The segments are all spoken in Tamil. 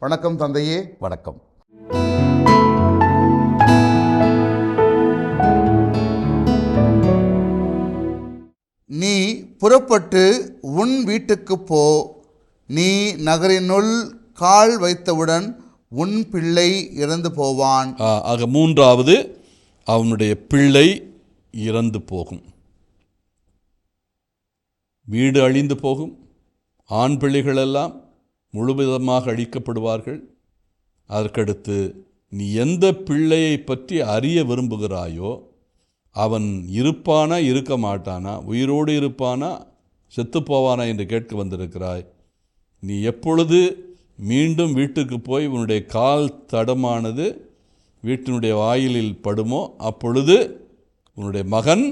வணக்கம் தந்தையே வணக்கம். நீ புறப்பட்டு உன் வீட்டுக்கு போ. நீ நகரினுள் கால் வைத்தவுடன் உன் பிள்ளை இறந்து போவான். ஆக மூன்றாவது அவனுடைய பிள்ளை இறந்து போகும். வீடு அழிந்து போகும். ஆண் பிள்ளைகளெல்லாம் முழுவதுமாக அழிக்கப்படுவார்கள். அதற்கடுத்து நீ எந்த பிள்ளையை பற்றி அறிய விரும்புகிறாயோ அவன் இருப்பானா இருக்க மாட்டானா உயிரோடு இருப்பானா செத்து போவானா என்று கேட்க வந்திருக்கிறாய். நீ எப்பொழுது மீண்டும் வீட்டுக்கு போய் உன்னுடைய கால் தடமானது வீட்டினுடைய வாயிலில் படுமோ அப்பொழுது உன்னுடைய மகன்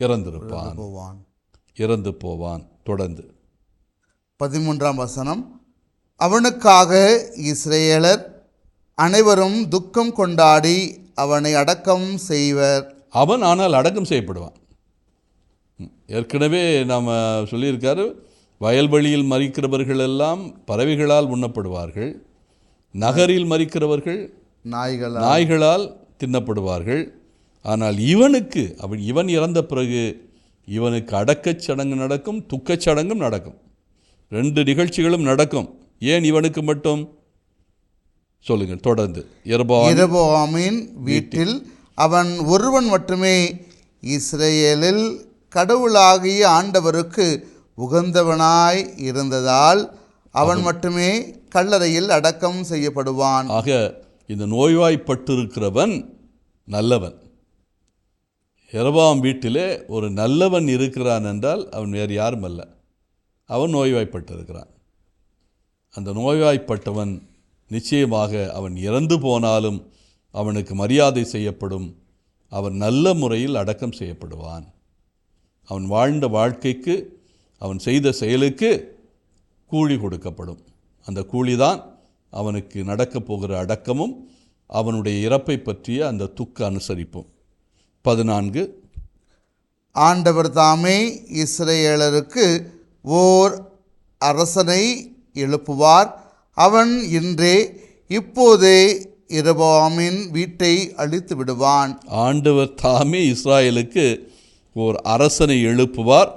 இறந்திருப்பான். போவான். இறந்து போவான். தொடர்ந்து. பதிமூன்றாம் வசனம் அவனுக்காக இஸ்ரேலர் அனைவரும் துக்கம் கொண்டாடி அவனை அடக்கம் செய்வர். அவன் ஆனால் அடக்கம் செய்யப்படுவான். ஏற்கனவே நாம் சொல்லியிருக்காரு வயல்வெளியில் மறிக்கிறவர்கள் எல்லாம் பறவைகளால் உண்ணப்படுவார்கள் நகரில் மறிக்கிறவர்கள் நாய்கள் நாய்களால் தின்னப்படுவார்கள். ஆனால் இவனுக்கு அவன் இவன் இறந்த பிறகு இவனுக்கு அடக்கச் சடங்கு நடக்கும் துக்கச் சடங்கும் நடக்கும். ரெண்டு நிகழ்ச்சிகளும் நடக்கும். ஏன் இவனுக்கு மட்டும்? சொல்லுங்கள் தொடர்ந்து. எரபான் இரபோவாமின் வீட்டில். அவன் ஒருவன் மட்டுமே இஸ்ரேலில் கடவுளாகிய ஆண்டவருக்கு உகந்தவனாய் இருந்ததால் அவன் மட்டுமே கல்லறையில் அடக்கம் செய்யப்படுவான். ஆக இந்த நோய்வாய்ப்பட்டிருக்கிறவன் நல்லவன். எரபாம் வீட்டிலே ஒரு நல்லவன் இருக்கிறான் என்றால் அவன் வேறு யாரும் அல்ல அவன் நோய்வாய்ப்பட்டிருக்கிறான். அந்த நோய்வாய்ப்பட்டவன் நிச்சயமாக அவன் இறந்து போனாலும் அவனுக்கு மரியாதை செய்யப்படும். அவன் நல்ல முறையில் அடக்கம் செய்யப்படுவான். அவன் வாழ்ந்த வாழ்க்கைக்கு அவன் செய்த செயலுக்கு கூலி கொடுக்கப்படும். அந்த கூலி தான் அவனுக்கு நடக்கப் போகிற அடக்கமும் அவனுடைய இறப்பை பற்றிய அந்த துக்க அனுசரிப்பும். பதினான்கு. ஆண்டவர் தாமே இஸ்ரேலருக்கு ஓர் அரசனை எழுப்புவார். அவன் இன்றே இப்போதே இரபாமின் வீட்டை அழித்து விடுவான். ஆண்டவர் தாமே இஸ்ராயலுக்கு ஓர் அரசனை எழுப்புவார்.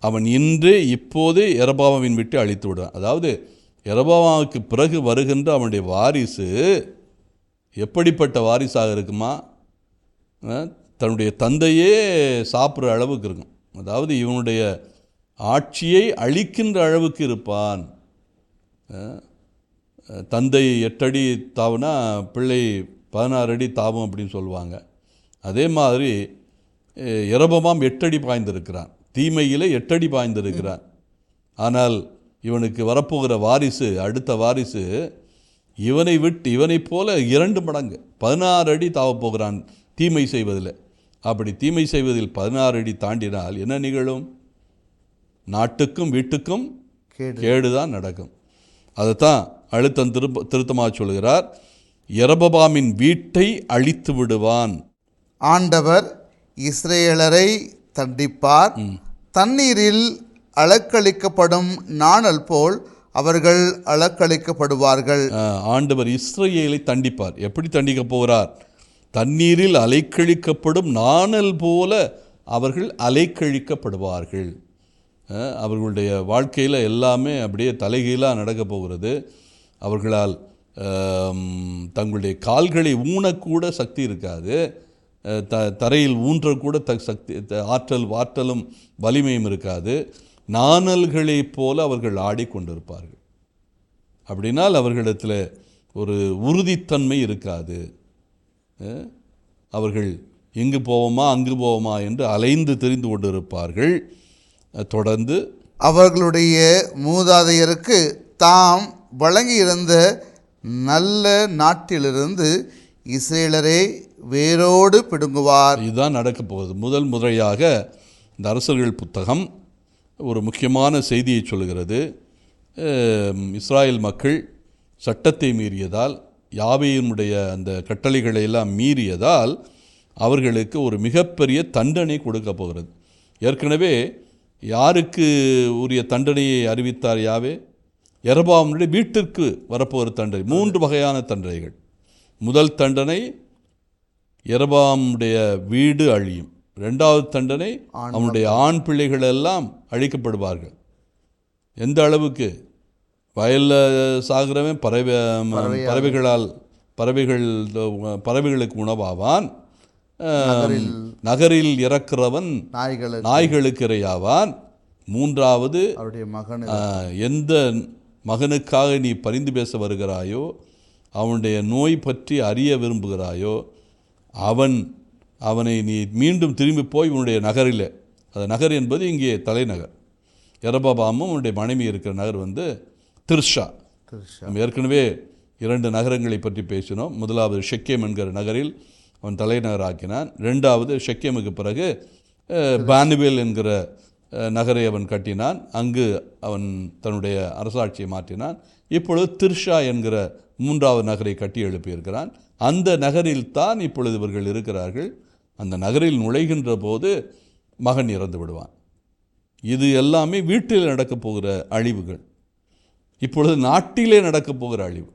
அவன் இன்றே இப்போதே எரபாமாவின் வீட்டை அழித்து விடுவான். அதாவது இரபாமாவுக்கு பிறகு வருகின்ற அவனுடைய வாரிசு எப்படிப்பட்ட வாரிசாக இருக்குமா? தன்னுடைய தந்தையே சாப்பிட்ற அளவுக்கு இருக்கும். அதாவது இவனுடைய ஆட்சியை அழிக்கின்ற அளவுக்கு இருப்பான். தந்தை எட்டடி தாவுனா பிள்ளை பதினாறு அடி தாவும் அப்படின்னு சொல்லுவாங்க. அதே மாதிரி அஹ், எரபமாம் எட்டடி பாய்ந்திருக்கிறான். தீமையில் எட்டடி பாய்ந்திருக்கிறான். ஆனால் இவனுக்கு வரப்போகிற வாரிசு அடுத்த வாரிசு இவனை விட்டு இவனைப் போல இரண்டு மடங்கு பதினாறு அடி தாவப் போகிறான் தீமை செய்வதில். அப்படி தீமை செய்வதில் பதினாறு அடி தாண்டினால் என்ன நிகழும்? நாட்டுக்கும் வீட்டுக்கும் கேடு. கேடுதான் நடக்கும். அதைத்தான் அழுத்தம் திரும்ப திருத்தமாக சொல்கிறார் எரபபாமின் வீட்டை அழித்து விடுவான். ஆண்டவர் இஸ்ரேலரை தண்டிப்பார். தண்ணீரில் அளக்களிக்கப்படும் நாணல் போல் அவர்கள் அளக்களிக்கப்படுவார்கள் ஆண்டவர் இஸ்ரவேலை தண்டிப்பார். எப்படி தண்டிக்கப் போகிறார்? தண்ணீரில் அலைக்கழிக்கப்படும் நாணல் போல அவர்கள் அலைக்கழிக்கப்படுவார்கள். அவர்களுடைய வாழ்க்கையில் எல்லாமே அப்படியே தலைகீழாக நடக்க போகிறது. அவர்களால் தங்களுடைய கால்களை ஊனக்கூட சக்தி இருக்காது. த தரையில் ஊன்றக்கூட த சக்தி ஆற்றல் ஆற்றலும் வலிமையும் இருக்காது. நாணல்களைப் போல அவர்கள் ஆடிக்கொண்டிருப்பார்கள். அப்படினால் அவர்களிடத்தில் ஒரு உறுதித்தன்மை இருக்காது. அவர்கள் இங்கு போவோமா அங்கு போவோமா என்று அலைந்து தெரிந்து கொண்டிருப்பார்கள். தொடர்ந்து அவர்களுடைய மூதாதையருக்கு தாம் வழங்கியிருந்த நல்ல நாட்டிலிருந்து இஸ்ரேலரை வேரோடு பிடுங்குவார். இதுதான் நடக்கப் போகுது. முதல் முறையாக இந்த அரசர்கள் புத்தகம் ஒரு முக்கியமான செய்தியை சொல்கிறது இஸ்ராயேல் மக்கள் சட்டத்தை மீறியதால் யாவையினுடைய அந்த கட்டளைகளை எல்லாம் மீறியதால் அவர்களுக்கு ஒரு மிகப்பெரிய தண்டனை கொடுக்க போகிறது. ஏற்கனவே யாருக்கு உரிய தண்டனையை அறிவித்தார் யாவே? எரபாவனுடைய வீட்டிற்கு வரப்போகிற தண்டனை மூன்று வகையான தண்டனைகள். முதல் தண்டனை எரபாமுடைய வீடு அழியும். ரெண்டாவது தண்டனை அவனுடைய ஆண் பிள்ளைகள் எல்லாம் அழிக்கப்படுவார்கள். எந்த அளவுக்கு? வயலில் சாகிறவன் பறவை பறவைகளால் பறவைகள் பறவைகளுக்கு உணவாவான். நகரில் இறக்கிறவன் நாய்களுக்கு நாய்களுக்கு இரையாவான். மூன்றாவது அவருடைய மகன் எந்த மகனுக்காக நீ பரிந்து பேச வருகிறாயோ அவனுடைய நோய் பற்றி அறிய விரும்புகிறாயோ அவன் அவனை நீ மீண்டும் திரும்பி போய் உன்னுடைய நகரில் அந்த நகர் என்பது இங்கே தலைநகர். எரபாபாமும் அவனுடைய மனைவி இருக்கிற நகர் வந்து திர்ஷா. திருஷா. நம்ம ஏற்கனவே இரண்டு நகரங்களை பற்றி பேசினோம். முதலாவது ஷெக்கேம் என்கிற நகரில் அவன் தலைநகராக்கினான். ரெண்டாவது ஷக்கியமுக்கு பிறகு பானுவேல் என்கிற நகரை அவன் கட்டினான். அங்கு அவன் தன்னுடைய அரசாட்சியை மாற்றினான். இப்பொழுது திர்ஷா என்கிற மூன்றாவது நகரை கட்டி எழுப்பியிருக்கிறான். அந்த நகரில் தான் இப்பொழுது இவர்கள் இருக்கிறார்கள். அந்த நகரில் நுழைகின்ற போது மகன் இறந்து விடுவான். இது எல்லாமே வீட்டில் நடக்கப் போகிற அழிவுகள். இப்பொழுது நாட்டிலே நடக்கப் போகிற அழிவு.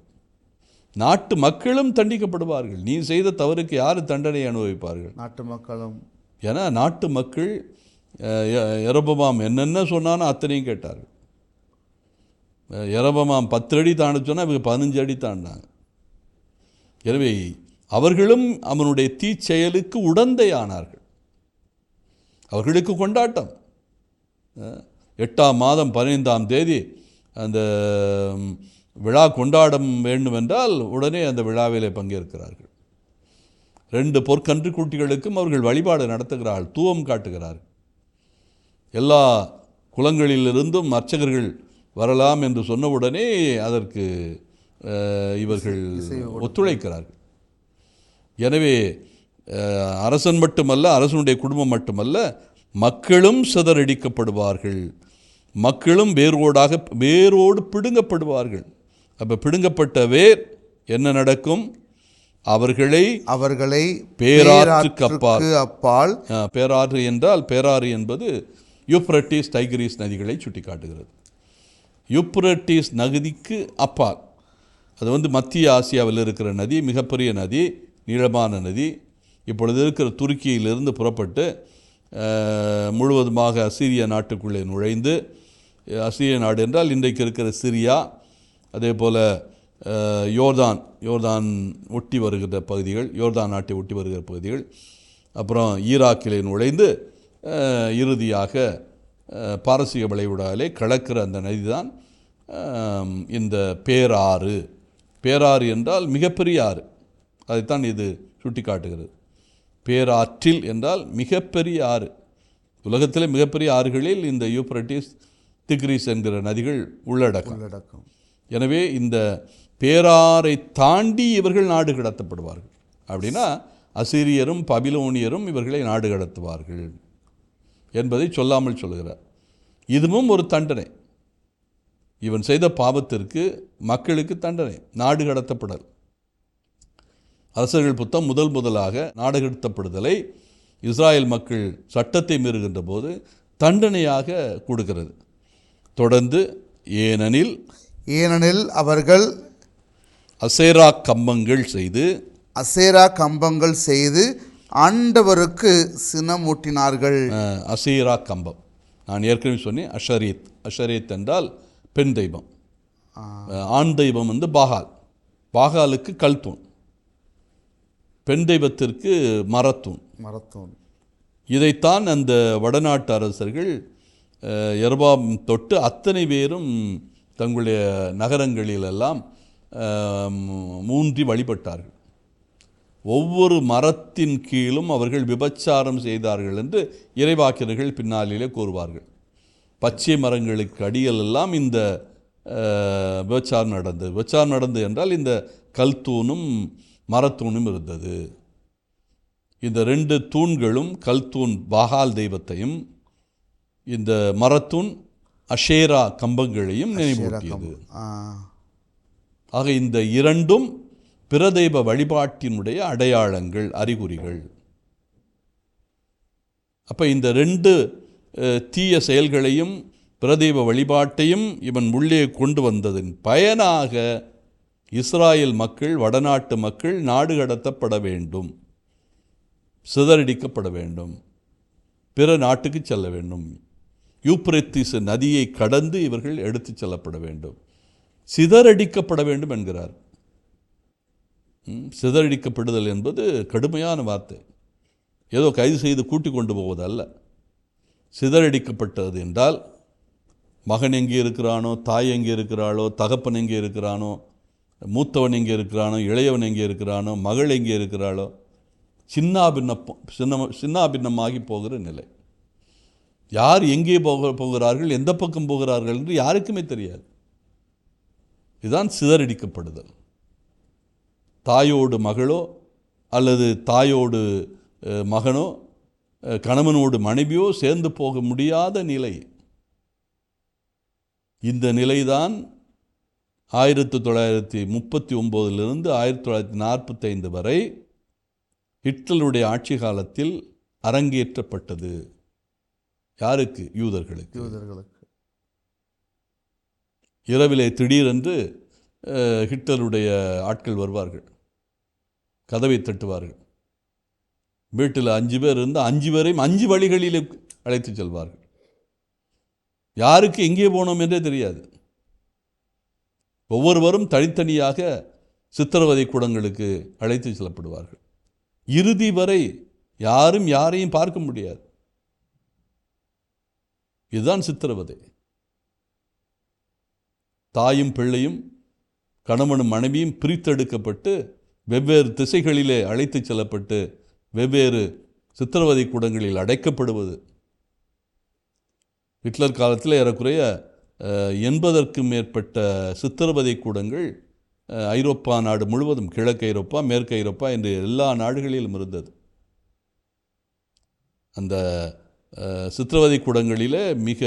நாட்டு மக்களும் தண்டிக்கப்படுவார்கள். நீ செய்த தவறுக்கு யார் தண்டனை அனுபவிப்பார்கள்? நாட்டு மக்களும். ஏன்னா நாட்டு மக்கள் எரபமாம் என்னென்ன சொன்னானோ அத்தனையும் கேட்டார்கள். எரபமாம் பத்து அடி தாண்ட சொன்னால் இவங்க பதினஞ்சு அடி தாண்டினாங்க எனவே அவர்களும் அவனுடைய தீச்செயலுக்கு உடந்தையானார்கள். அவர்களுக்கு கொண்டாட்டம். எட்டாம் மாதம் பதினைந்தாம் தேதி அந்த விழா கொண்டாடம் வேண்டுமென்றால் உடனே அந்த விழாவிலே பங்கேற்கிறார்கள். ரெண்டு பொற்கன்று குட்டிகளுக்கும் அவர்கள் வழிபாடு நடத்துகிறார்கள் தூவம் காட்டுகிறார்கள். எல்லா குலங்களிலிருந்தும் அர்ச்சகர்கள் வரலாம் என்று சொன்னவுடனே அதற்கு அஹ், இவர்கள் ஒத்துழைக்கிறார்கள். எனவே அரசன் மட்டுமல்ல அரசனுடைய குடும்பம் மட்டுமல்ல மக்களும் சிதறடிக்கப்படுவார்கள். மக்களும் வேரோடாக வேரோடு பிடுங்கப்படுவார்கள். அப்போ பிடுங்கப்பட்ட வேர் என்ன நடக்கும்? அவர்களை அவர்களை பேராற்றுக்கு அப்பால். பேராறு என்றால் பேராறு என்பது யூப்ரட்டிஸ் டைகிரிஸ் நதிகளை சுட்டிக்காட்டுகிறது. யூப்ரட்டிஸ் நதிக்கு அப்பால். அது வந்து மத்திய ஆசியாவில் இருக்கிற நதி மிகப்பெரிய நதி நீளமான நதி. இப்பொழுது இருக்கிற துருக்கியிலிருந்து புறப்பட்டு முழுவதுமாக அசீரிய நாட்டுக்குள்ளே நுழைந்து அசீரிய நாடு என்றால் இன்றைக்கு இருக்கிற சிரியா அதே போல் யோர்தான் யோர்தான் ஒட்டி வருகிற பகுதிகள் யோர்தான் நாட்டை ஒட்டி வருகிற பகுதிகள் அப்புறம் ஈராக்கிலே நுழைந்து இறுதியாக பாரசீக விளைவுடாலே கலக்கிற அந்த நதி தான் இந்த பேராறு. பேராறு என்றால் மிகப்பெரிய ஆறு. அதைத்தான் இது சுட்டி காட்டுகிறது பேராற்றில் என்றால் மிகப்பெரிய ஆறு. உலகத்திலே மிகப்பெரிய ஆறுகளில் இந்த யூப்ரட்டிஸ் திக்ரிஸ் என்கிற நதிகள் உள்ளடக்கம். உள்ளடக்கம். எனவே இந்த பேராரை தாண்டி இவர்கள் நாடு கடத்தப்படுவார்கள். அப்படின்னா அசிரியரும் பபிலோனியரும் இவர்களை நாடு கடத்துவார்கள் என்பதை சொல்லாமல் சொல்கிறார். இதுவும் ஒரு தண்டனை. இவன் செய்த பாவத்திற்கு மக்களுக்கு தண்டனை. நாடு கடத்தப்படல். அரசர்கள் புத்தம் முதல் முதலாக நாடு கடத்தப்படுதலை இஸ்ராயேல் மக்கள் சட்டத்தை மீறுகின்ற போது தண்டனையாக கொடுக்கிறது. தொடர்ந்து ஏனெனில் ஏனெனில் அவர்கள் அசேரா கம்பங்கள் செய்து அசேரா கம்பங்கள் செய்து ஆண்டவருக்கு சினமூட்டினார்கள். அசேரா கம்பம். நான் ஏற்கனவே சொன்னேன் அஷரீத். அஷரீத் என்றால் பெண் தெய்வம். ஆண் தெய்வம் வந்து பாகால். பாகாலுக்கு கல்தூண் பெண் தெய்வத்திற்கு மரத்தூண். மரத்தூன் இதைத்தான் அந்த வடநாட்டு அரசர்கள் எர்பாம் தொட்டு அத்தனை பேரும் தங்களுடைய நகரங்களிலெல்லாம் மூன்றி வழிபட்டார்கள். ஒவ்வொரு மரத்தின் கீழும் அவர்கள் விபச்சாரம் செய்தார்கள் என்று இறைவாக்கியர்கள் பின்னாளிலே கூறுவார்கள். பச்சை மரங்களுக்கு அடியிலெல்லாம் இந்த விபச்சாரம் நடந்தது. விபச்சாரம் நடந்தது என்றால் இந்த கல்தூணும் மரத்தூணும் இருந்தது. இந்த ரெண்டு தூண்களும் கல்தூண் பாகால் தெய்வத்தையும் இந்த மரத்தூண் அஷேரா கம்பங்களையும் நினைவூட்டியது. ஆக இந்த இரண்டும் பிரதெய்வ வழிபாட்டினுடைய அடையாளங்கள் அறிகுறிகள். அப்ப இந்த ரெண்டு தீய செயல்களையும் பிரதெய்வ வழிபாட்டையும் இவன் உள்ளே கொண்டு வந்ததன் பயனாக இஸ்ராயேல் மக்கள் வடநாட்டு மக்கள் நாடு கடத்தப்பட வேண்டும். சிதறடிக்கப்பட வேண்டும். பிற நாட்டுக்கு செல்ல வேண்டும். யூப்ரத்திஸ் நதியை கடந்து இவர்கள் எடுத்துச் செல்லப்பட வேண்டும். சிதறடிக்கப்பட வேண்டும் என்கிறார். ம், சிதறடிக்கப்படுதல் என்பது கடுமையான வார்த்தை. ஏதோ கைது செய்து கூட்டிக் கொண்டு போவதல்ல. சிதறடிக்கப்பட்டது என்றால் மகன் எங்கே இருக்கிறானோ தாய் எங்கே இருக்கிறாளோ தகப்பன் எங்கே இருக்கிறானோ மூத்தவன் எங்கே இருக்கிறானோ இளையவன் எங்கே இருக்கிறானோ மகள் எங்கே இருக்கிறாளோ சின்னாபின்ன சின்ன சின்னாபின்னமாகி போகிற நிலை. யார் எங்கே போக போகிறார்கள் எந்த பக்கம் போகிறார்கள் என்று யாருக்குமே தெரியாது. இதுதான் சிதறடிக்கப்படுதல். தாயோடு மகளோ அல்லது தாயோடு மகனோ கணவனோடு மனைவியோ சேர்ந்து போக முடியாத நிலை. இந்த நிலைதான் ஆயிரத்தி தொள்ளாயிரத்தி முப்பத்தி ஒம்போதிலிருந்து ஆயிரத்தி தொள்ளாயிரத்தி நாற்பத்தைந்து வரை ஹிட்லருடைய ஆட்சி காலத்தில் அரங்கேற்றப்பட்டது. யாருக்கு? யூதர்களுக்கு. யூதர்களுக்கு. இரவிலே திடீரென்று ஹிட்லருடைய ஆட்கள் வருவார்கள். கதவை தட்டுவார்கள். வீட்டில் அஞ்சு பேர் இருந்து அஞ்சு பேரையும் அஞ்சு வழிகளிலே அழைத்து செல்வார்கள். யாருக்கு எங்கே போனோம் என்றே தெரியாது. ஒவ்வொருவரும் தனித்தனியாக சித்திரவதை கூடங்களுக்கு அழைத்து செல்லப்படுவார்கள். இறுதி வரை யாரும் யாரையும் பார்க்க முடியாது. இதுதான் சித்திரவதை. தாயும் பிள்ளையும் கணவனும் மனைவியும் பிரித்தெடுக்கப்பட்டு வெவ்வேறு திசைகளிலே அழைத்துச் செல்லப்பட்டு வெவ்வேறு சித்திரவதை கூடங்களில் அடைக்கப்படுவது. ஹிட்லர் காலத்தில் ஏறக்குறைய எண்பதற்கும் மேற்பட்ட சித்திரவதை கூடங்கள் ஐரோப்பா நாடு முழுவதும் கிழக்கு ஐரோப்பா மேற்கு ஐரோப்பா என்று எல்லா நாடுகளிலும் இருந்தது. அந்த சித்திரவதை கூடங்களில் மிக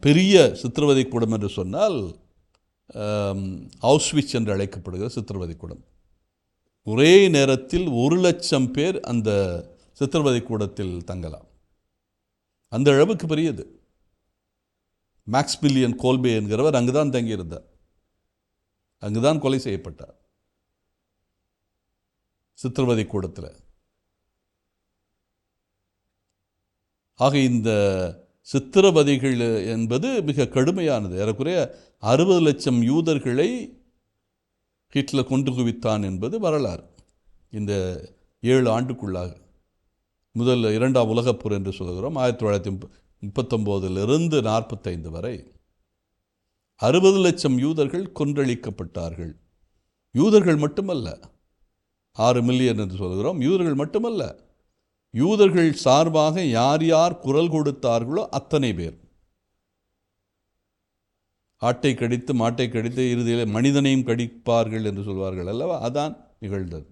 பெரிய சித்திரவதை கூடம் என்று சொன்னால் அவுஸ்விச் என்று அழைக்கப்படுகிற சித்திரவதை கூடம். ஒரே நேரத்தில் ஒரு லட்சம் பேர் அந்த சித்திரவதை கூடத்தில் தங்கலாம். அந்த அளவுக்கு பெரியது. மேக்ஸ் பில்லியன் கோல்பே என்கிறவர் அங்குதான் தங்கியிருந்தார். அங்கு தான் கொலை செய்யப்பட்டார். சித்திரவதை கூடத்தில். ஆக இந்த சித்திரவதைகள் என்பது மிக கடுமையானது. ஏறக்குறைய அறுபது லட்சம் யூதர்களை ஹிட்லர் கொண்டு குவித்தான் என்பது வரலாறு. இந்த ஏழு ஆண்டுக்குள்ளாக. முதல் இரண்டாம் உலகப்போர் என்று சொல்கிறோம் ஆயிரத்தி தொள்ளாயிரத்தி முப்பத்தொம்போதிலிருந்து நாற்பத்தைந்து வரை. அறுபது லட்சம் யூதர்கள் கொன்றளிக்கப்பட்டார்கள் யூதர்கள் மட்டுமல்ல ஆறு மில்லியன் என்று சொல்கிறோம் யூதர்கள் மட்டுமல்ல யூதர்கள் சார்பாக யார் யார் குரல் கொடுத்தார்களோ அத்தனை பேர். ஆட்டை கடித்து மாட்டை கடித்து இறுதியில் மனிதனையும் கடிப்பார்கள் என்று சொல்வார்கள் அல்லவா? அதான் நிகழ்ந்தது.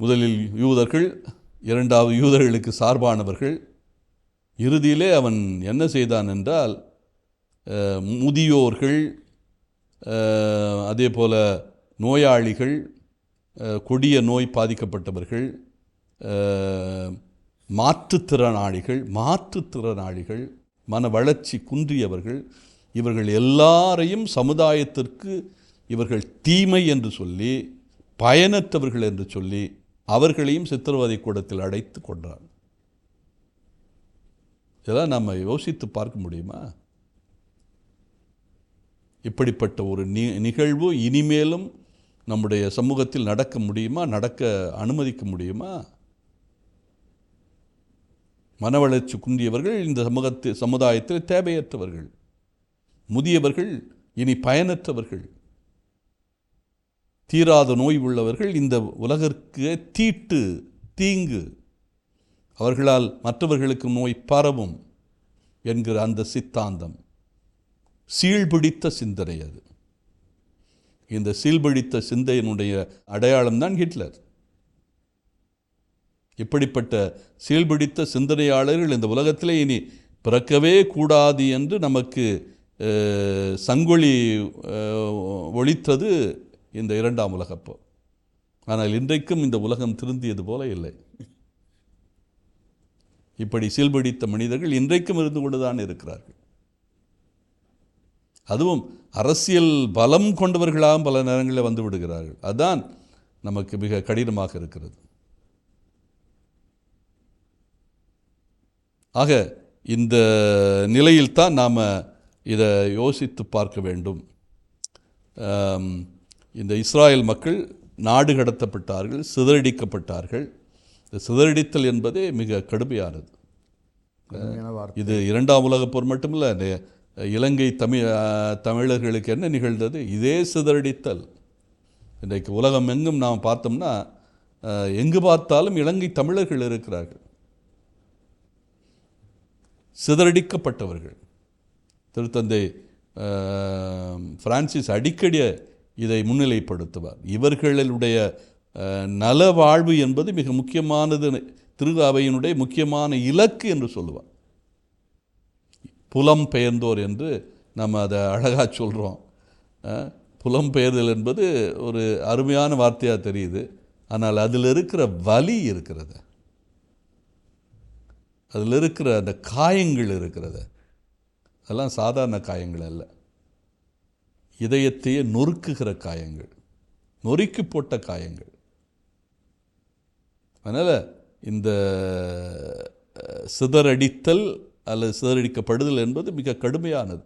முதலில் யூதர்கள் இரண்டாவது யூதர்களுக்கு சார்பானவர்கள். இறுதியிலே அவன் என்ன செய்தான் என்றால் முதியோர்கள் அதே போல நோயாளிகள் கொடிய நோய் பாதிக்கப்பட்டவர்கள் மாற்றுத்திறனாளிகள் மாற்றுத்திறனாளிகள் மன வளர்ச்சி குன்றியவர்கள் இவர்கள் எல்லாரையும் சமுதாயத்திற்கு இவர்கள் தீமை என்று சொல்லி பயனற்றவர்கள் என்று சொல்லி அவர்களையும் சித்திரவதை கூடத்தில் அடைத்து கொண்டார். இதெல்லாம் நம்ம யோசித்து பார்க்க முடியுமா? இப்படிப்பட்ட ஒரு நி நிகழ்வு இனிமேலும் நம்முடைய சமூகத்தில் நடக்க முடியுமா? நடக்க அனுமதிக்க முடியுமா? மனவளர்ச்சி குன்றியவர்கள் இந்த சமூகத்து சமுதாயத்தில் தேவையற்றவர்கள். முதியவர்கள் இனி பயனற்றவர்கள். தீராத நோய் உள்ளவர்கள் இந்த உலகிற்கு தீட்டு தீங்கு. அவர்களால் மற்றவர்களுக்கு நோய் பரவும் என்கிற அந்த சித்தாந்தம். சீழ்பிடித்த சிந்தனை அது. இந்த சீழ்பிடித்த சிந்தையினுடைய அடையாளம்தான் ஹிட்லர். இப்படிப்பட்ட சீல்பிடித்த சிந்தனையாளர்கள் இந்த உலகத்திலே இனி பிறக்கவே கூடாது என்று நமக்கு சங்கொலி ஒழித்தது இந்த இரண்டாம் உலகப்போ. ஆனால் இன்றைக்கும் இந்த உலகம் திருந்தியது போல இல்லை. இப்படி சீல்பிடித்த மனிதர்கள் இன்றைக்கும் இருந்து கொண்டுதான் இருக்கிறார்கள். அதுவும் அரசியல் பலம் கொண்டவர்களாக பல நேரங்களில் வந்து விடுகிறார்கள். அதுதான் நமக்கு மிக கடினமாக இருக்கிறது. ஆக இந்த நிலையில்தான் நாம் இதை யோசித்து பார்க்க வேண்டும். இந்த இஸ்ராயல் மக்கள் நாடு கடத்தப்பட்டார்கள் சிதறடிக்கப்பட்டார்கள். இந்த சிதறடித்தல் என்பதே மிக கடுமையானது. இது இரண்டாம் உலகப் போர் மட்டுமில்ல இலங்கை தமிழ் தமிழர்களுக்கு என்ன நிகழ்ந்தது? இதே சிதறடித்தல். இன்றைக்கு உலகம் எங்கும் நாம் பார்த்தோம்னா எங்கு பார்த்தாலும் இலங்கை தமிழர்கள் இருக்கிறார்கள். சிதறடிக்கப்பட்டவர்கள். திருத்தந்தை பிரான்சிஸ் அடிக்கடி இதை முன்னிலைப்படுத்துவார். இவர்களுடைய நல வாழ்வு என்பது மிக முக்கியமானது. திருகாவையினுடைய முக்கியமான இலக்கு என்று சொல்லுவார். புலம் பெயர்ந்தோர் என்று நம்ம அதை அழகாக சொல்கிறோம் புலம் பெயர்தல் என்பது ஒரு அருமையான வார்த்தையாக தெரியுது. ஆனால் அதில் இருக்கிற வலி இருக்கிறது. அதில் இருக்கிற அந்த காயங்கள் இருக்கிறது. அதெல்லாம் சாதாரண காயங்கள் அல்ல. இதயத்தையே நொறுக்குகிற காயங்கள் நொறுக்கி போட்ட காயங்கள். அதனால் இந்த சிதறடித்தல் அல்லது சிதறடிக்கப்படுதல் என்பது மிக கடுமையானது.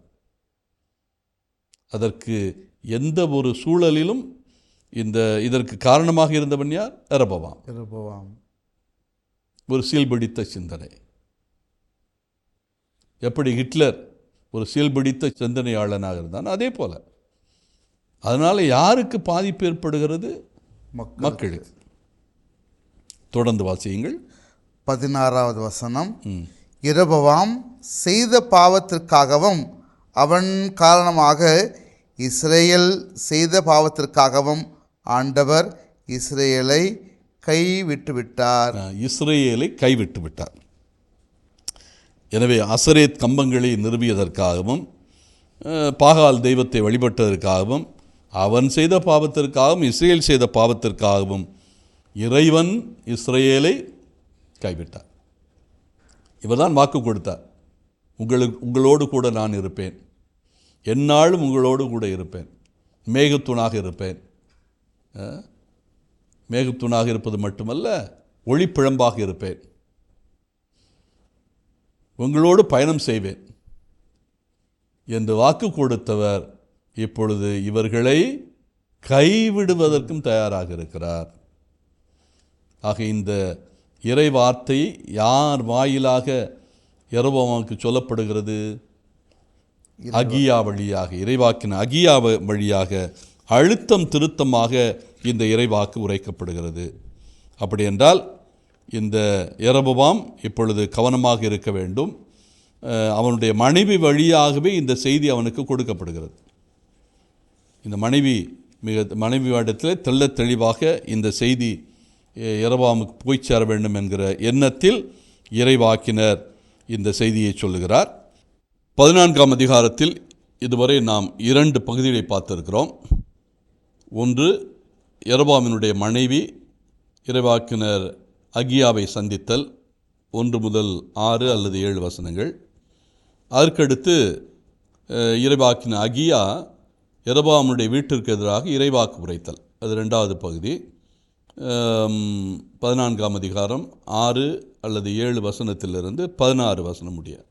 அதற்கு எந்த ஒரு சூழலிலும் இந்த இதற்கு காரணமாக இருந்தவன் யார்? அரபவாம் இருப்பவாம் ஒரு சீல்பிடித்த சிந்தனை. எப்படி ஹிட்லர் ஒரு சீல்பிடித்த சிந்தனையாளனாக இருந்தான்? அதே போல. அதனால் யாருக்கு பாதிப்பு ஏற்படுகிறது? மக்கள் மக்களுக்கு. தொடர்ந்து வாசியுங்கள். பதினாறாவது வசனம். இரபவாம் செய்த பாவத்திற்காகவும் அவன் காரணமாக இஸ்ரேல் செய்த பாவத்திற்காகவும் ஆண்டவர் இஸ்ரேலை கைவிட்டு விட்டார் இஸ்ரேலை கைவிட்டு விட்டார் எனவே அசரேத் கம்பங்களை நிறுவியதற்காகவும் பாகால் தெய்வத்தை வழிபட்டதற்காகவும் அவன் செய்த பாவத்திற்காகவும் இஸ்ரேல் செய்த பாவத்திற்காகவும் இறைவன் இஸ்ரேலை கைவிட்டார். இவர் தான் வாக்கு கொடுத்தார். உங்களுக்கு உங்களோடு கூட நான் இருப்பேன். எந்நாளும் உங்களோடு கூட இருப்பேன். மேகத்துணாக இருப்பேன். அஹ், மேகத்துணாக இருப்பது மட்டுமல்ல ஒளிப்பிழம்பாக இருப்பேன். உங்களோடு பயணம் செய்வேன். என்று வாக்கு கொடுத்தவர் இப்பொழுது இவர்களை கைவிடுவதற்கும் தயாராக இருக்கிறார். ஆக இந்த இறை வார்த்தை யார் வாயிலாக எரபோமாவுக்கு சொல்லப்படுகிறது? அகியா வழியாக இறைவாக்கின் அகியா வழியாக அழுத்தம் திருத்தமாக இந்த இறைவாக்கு உரைக்கப்படுகிறது. அப்படி என்றால் இந்த எரபவாம் இப்பொழுது கவனமாக இருக்க வேண்டும். அவனுடைய மனைவி வழியாகவே இந்த செய்தி அவனுக்கு கொடுக்கப்படுகிறது. இந்த மனைவி மிக மனைவி இடத்தில் தெள்ளத் தெளிவாக இந்த செய்தி எரபாமுக்கு போய் சேர வேண்டும் என்கிற எண்ணத்தில் இறைவாக்கினர் இந்த செய்தியை சொல்லுகிறார். பதினான்காம் அதிகாரத்தில் இதுவரை நாம் இரண்டு பகுதிகளை பார்த்திருக்கிறோம். ஒன்று எரபாமினுடைய மனைவி இறைவாக்கினர் அகியாவை சந்தித்தல். ஒன்று முதல் ஆறு அல்லது ஏழு வசனங்கள். அதற்கடுத்து இறைவாக்கின அகியா எரபாமுடைய வீட்டிற்கு எதிராக இறைவாக்கு உரைத்தல். அது ரெண்டாவது பகுதி. பதினான்காம் அதிகாரம் ஆறு அல்லது ஏழு வசனத்திலிருந்து பதினாறு வசனம் முடிய.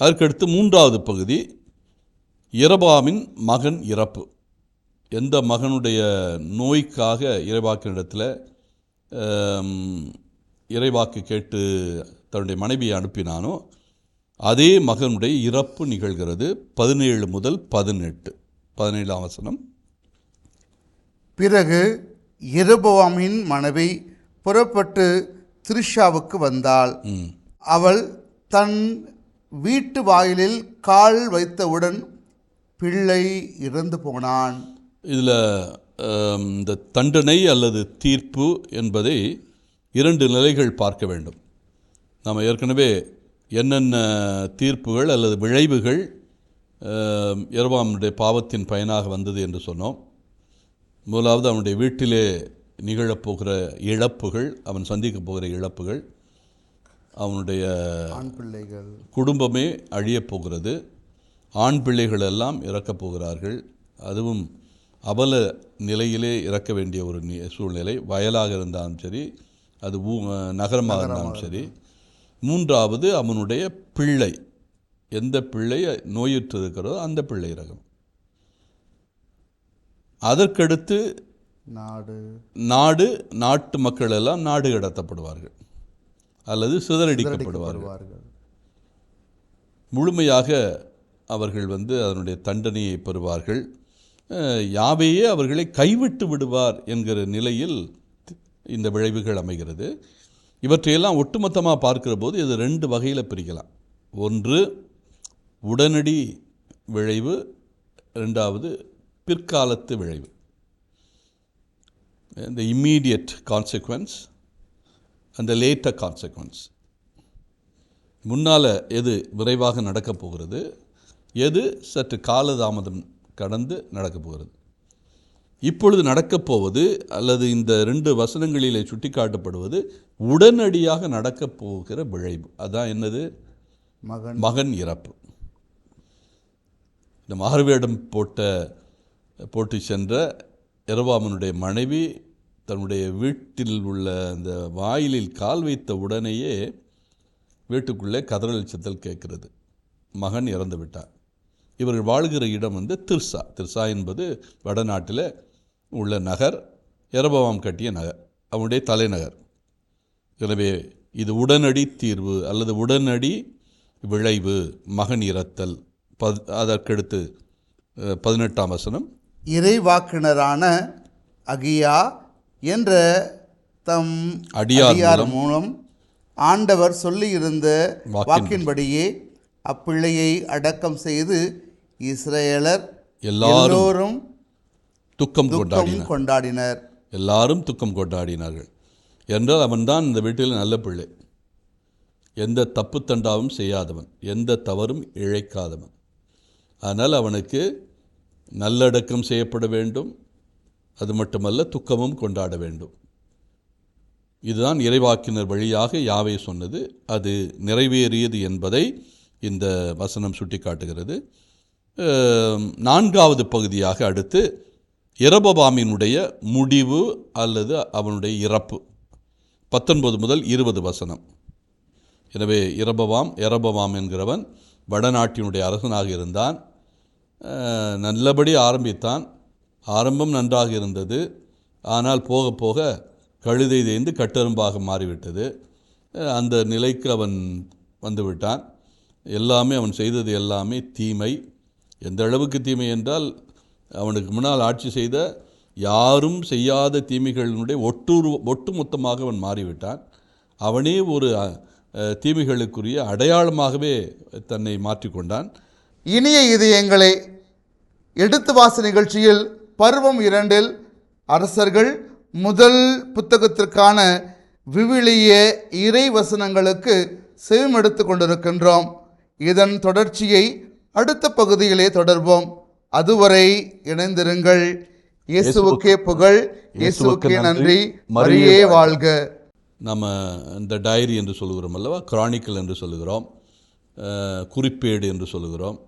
அதற்கடுத்து மூன்றாவது பகுதி இரபாமின் மகன் இறப்பு. எந்த மகனுடைய நோய்க்காக இறைவாக்கினிடத்தில் ஆம், இறைவாக்கு கேட்டு தன்னுடைய மனைவியை அனுப்பினானோ அதே மகனுடைய இறப்பு நிகழ்கிறது பதினேழு முதல் பதினெட்டு. பதினேழாம் வசனம். பிறகு எருபவாமின் மனைவி புறப்பட்டு திரிஷாவுக்கு வந்தாள். அவள் தன் வீட்டு வாயிலில் கால் வைத்தவுடன் பிள்ளை இறந்து போனான். இதில் இந்த தண்டனை அல்லது தீர்ப்பு என்பதை இரண்டு நிலைகள் பார்க்க வேண்டும். நாம் ஏற்கனவே என்னென்ன தீர்ப்புகள் அல்லது விளைவுகள் இரவாமுடைய பாவத்தின் பயனாக வந்தது என்று சொன்னோம். முதலாவது அவனுடைய வீட்டிலே நிகழப்போகிற இழப்புகள் அவன் சந்திக்கப் போகிற இழப்புகள் அவனுடைய ஆண் பிள்ளைகள். குடும்பமே அழியப் போகிறது. ஆண் பிள்ளைகள் எல்லாம் இறக்கப் போகிறார்கள். அதுவும் அவல நிலையிலே இறக்க வேண்டிய ஒரு சூழ்நிலை. வயலாக இருந்தாலும் சரி அது ஊ நகரமாக இருந்தாலும் சரி. மூன்றாவது அவனுடைய பிள்ளை. எந்த பிள்ளை நோயுற்று இருக்கிறதோ அந்த பிள்ளை இறக்கும். அதற்கடுத்து நாடு. நாடு நாட்டு மக்கள் எல்லாம் நாடு கடத்தப்படுவார்கள். அல்லது சிதறடிக்கப்படுவார்கள். முழுமையாக அவர்கள் வந்து அதனுடைய தண்டனையை பெறுவார்கள். யாவையே அவர்களை கைவிட்டு விடுவார் என்கிற நிலையில் இந்த விளைவுகள் அமைகிறது. இவற்றையெல்லாம் ஒட்டுமொத்தமாக பார்க்கிற போது இது ரெண்டு வகையில் பிரிக்கலாம். ஒன்று உடனடி விளைவு ரெண்டாவது பிற்காலத்து விளைவு. இந்த இம்மீடியட் கான்சிக்வன்ஸ் அந்த லேட்டர் கான்சிக்வன்ஸ் முன்னால் எது விரைவாக நடக்கப் போகிறது? எது சற்று காலதாமதம் கடந்து நடக்கப் போகிறது? இப்பொழுது நடக்கப் போவது அல்லது இந்த ரெண்டு வசனங்களிலே சுட்டிக்காட்டப்படுவது உடனடியாக நடக்கப் போகிற விளைவு. அதான் என்னது? மகன். மகன் இறப்பு. இந்த மாறுவேடம் போட்ட போட்டு சென்ற இரவாமனுடைய மனைவி தன்னுடைய வீட்டில் உள்ள அந்த வாயிலில் கால் வைத்த உடனேயே வீட்டுக்குள்ளே கதறல் சத்தல் கேட்கிறது. மகன் இறந்து விட்டார். இவர்கள் வாழ்கிற இடம் வந்து திர்சா. திர்சா என்பது வடநாட்டில் உள்ள நகர் எரபவாம் கட்டிய நகர் அவனுடைய தலைநகர். எனவே இது உடனடி தீர்வு அல்லது உடனடி விளைவு மகன் இறத்தல். பத் அதற்கடுத்து பதினெட்டாம் வசனம் இறைவாக்கினரான அகியா என்ற தம் அடியார் மூலம் ஆண்டவர் சொல்லியிருந்த வாக்கின்படி. வாக்கின்படியே அப்பிள்ளையை அடக்கம் செய்து இஸ்ரேலர் எல்லாரும் துக்கம் கொண்டாடினார். கொண்டாடினர். எல்லாரும் துக்கம் கொண்டாடினார்கள். என்றால் அவன்தான் இந்த வீட்டில் நல்ல பிள்ளை. எந்த தப்பு தண்டாவும் செய்யாதவன். எந்த தவறும் இழைக்காதவன். ஆனால் அவனுக்கு நல்லடக்கம் செய்யப்பட வேண்டும். அது மட்டுமல்ல துக்கமும் கொண்டாட வேண்டும். இதுதான் இறைவாக்கினர் வழியாக யாவை சொன்னது. அது நிறைவேறியது என்பதை இந்த வசனம் சுட்டிக்காட்டுகிறது. நான்காவது பகுதியாக அடுத்து இரபபாமினுடைய முடிவு அல்லது அவனுடைய இறப்பு. பத்தொன்பது முதல் இருபது வசனம். எனவே இரபவாம் எரபவாம் என்கிறவன் வடநாட்டினுடைய அரசனாக இருந்தான். நல்லபடி ஆரம்பித்தான். ஆரம்பம் நன்றாக இருந்தது. ஆனால் போக போக கழுதை தேய்ந்து கட்டெரும்பாக மாறிவிட்டது. அந்த நிலைக்கு அவன் வந்துவிட்டான். எல்லாமே அவன் செய்தது எல்லாமே தீமை. எந்த அளவுக்கு தீமை என்றால் அவனுக்கு முன்னால் ஆட்சி செய்த யாரும் செய்யாத தீமைகளினுடைய ஒட்டுரு ஒட்டுமொத்தமாக அவன் மாறிவிட்டான். அவனே ஒரு தீமைகளுக்குரிய அடையாளமாகவே தன்னை மாற்றிக்கொண்டான். இனிய இதயங்களே எடுத்து வாச நிகழ்ச்சியில் பருவம் இரண்டில் அரசர்கள் முதல் புத்தகத்திற்கான விவிலிய இறை வசனங்களுக்கு செவிமடுத்து கொண்டிருக்கின்றோம். இதன் தொடர்ச்சியை அடுத்த பகுதியிலே தொடர்வோம். அதுவரை இணைந்திருங்கள். இயேசுவுக்கே புகழ். இயேசுவுக்கே நன்றி. மரியே வாழ்க. நம்ம இந்த டைரி என்று சொல்லுகிறோம் அல்லவா? கிரானிக்கல் என்று சொல்லுகிறோம். குறிப்பேடு என்று சொல்லுகிறோம்.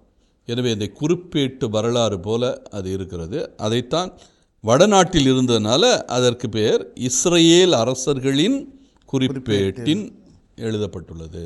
எனவே இந்த குறிப்பேட்டு வரலாறு போல அது இருக்கிறது. அதைத்தான் வடநாட்டில் இருந்ததுனால அதற்கு பெயர் இஸ்ரேல் அரசர்களின் குறிப்பேட்டின் எழுதப்பட்டுள்ளது.